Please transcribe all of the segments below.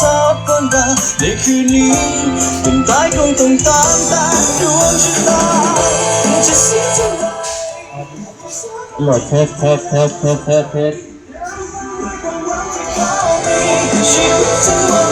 ทับคนเราในคืนนี้เป็นตายคงต้องตามแต่ดวงชะตาจะเสียเท่าไหร่โหลดเทสเทสเทสเทสเทสเทสชีวิตทั้งหมด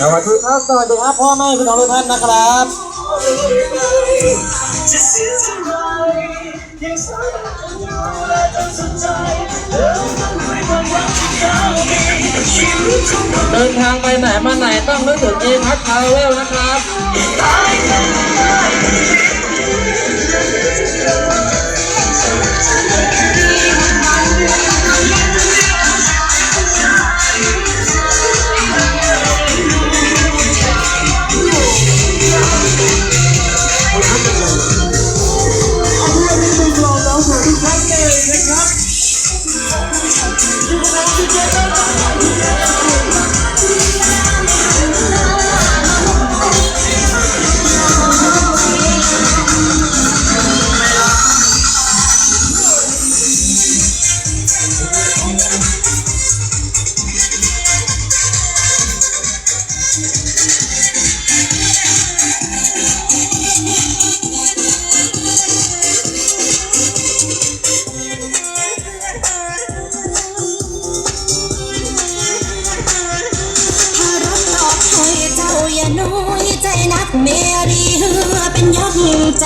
สวัสดีครับสวัสดีครับพ่อแม่พี่น้องทุกท่านนะครับจะเสียเท่าไหรยั เดินทางไปไหนมาไหนต้องนึกถึงอีพัททาวเวลนะครับ เมรีเฮือเป็นยักษ์